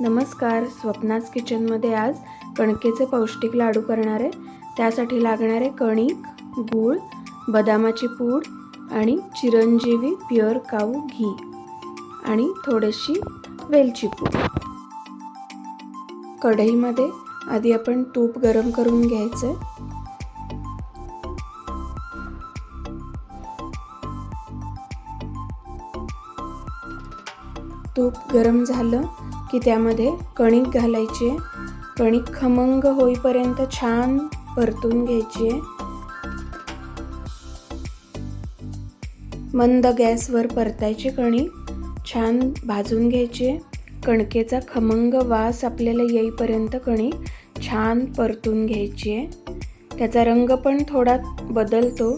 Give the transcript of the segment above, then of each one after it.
नमस्कार स्वप्नाज किचनमध्ये आज कणकेचे पौष्टिक लाडू करणार आहे. त्यासाठी लागणारे कणिक गूळ बदामाची पूड आणि चिरंजीवी प्युअर काऊ घी आणि थोडीशी वेलची पूड. कढईमध्ये आधी आपण तूप गरम करून घ्यायचं आहे तूप गरम झालं की त्यामध्ये कणिक घालायची आहे. कणिक खमंग होईपर्यंत छान परतून घ्यायची आहे. मंद गॅसवर परतायची कणिक छान भाजून घ्यायची कणकेचा खमंग वास आपल्याला येईपर्यंत कणिक छान परतून घ्यायची आहे. त्याचा रंग पण थोडा बदलतो.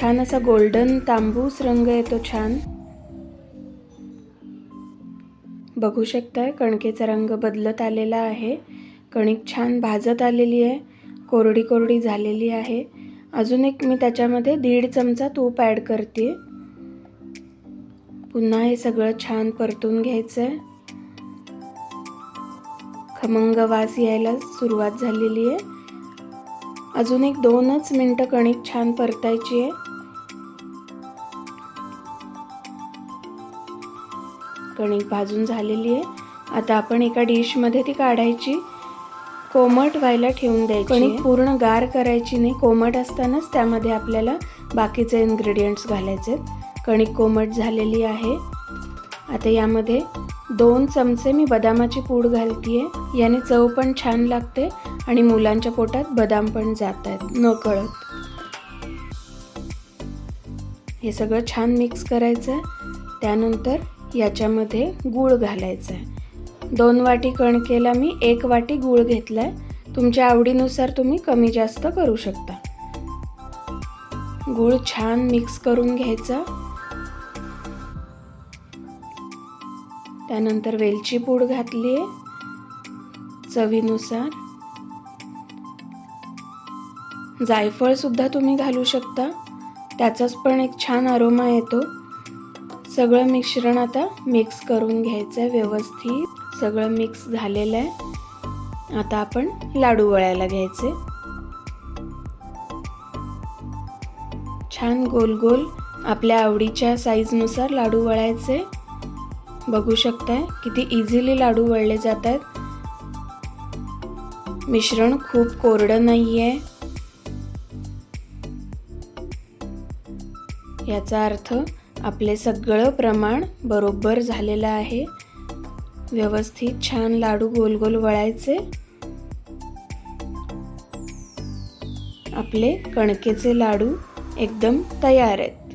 छान असा गोल्डन तांबूस रंग येतो छान. बघू शकताय कणकेचा रंग बदलत आलेला आहे. कणिक छान भाजत आलेली आहे. कोरडी कोरडी झालेली आहे. अजून एक मी त्याच्यामध्ये दीड चमचा तूप ॲड करते. पुन्हा हे सगळं छान परतून घ्यायचं आहे खमंग वास यायला सुरुवात झालेली आहे. अजून एक दोनच मिनटं कणिक छान परतायची आहे. कणिक भाजून झालेली आहे. आता आपण एका डिशमध्ये ती काढायची. कोमट व्हायला ठेवून द्यायची कणिक पूर्ण गार करायची नाही. कोमट असतानाच त्यामध्ये आपल्याला बाकीचे इन्ग्रेडियंट्स घालायचे कणिक कोमट झालेली आहे. आता यामध्ये दोन चमचे मी बदामाची पूड घालते आहे याने चव पण छान लागते आणि मुलांच्या पोटात बदाम पण जात आहेत न कळत. हे सगळं छान मिक्स करायचं आहे त्यानंतर याच्यामध्ये गूळ घालायचं आहे दोन वाटी कणकेला मी एक वाटी गूळ घेतला आहे तुमच्या आवडीनुसार तुम्ही कमी जास्त करू शकता. गूळ छान मिक्स करून घ्यायचा. त्यानंतर वेलची पूड घातली आहे चवीनुसार. जायफळ सुद्धा तुम्ही घालू शकता. त्याचाच पण एक छान अरोमा येतो. सगळं मिश्रण आता मिक्स करून घ्यायचं आहे व्यवस्थित. सगळं मिक्स झालेलं आहे. आता आपण लाडू वळायला घ्यायचे. छान गोल गोल आपल्या आवडीच्या साईजनुसार लाडू वळायचे. बघू शकताय किती इझिली लाडू वळले जात आहेत मिश्रण खूप कोरडं नाही आहे याचा अर्थ आपले सगळं प्रमाण बरोबर झालेलं आहे. व्यवस्थित छान लाडू गोल गोल वळायचे. आपले कणकेचे लाडू एकदम तयार आहेत.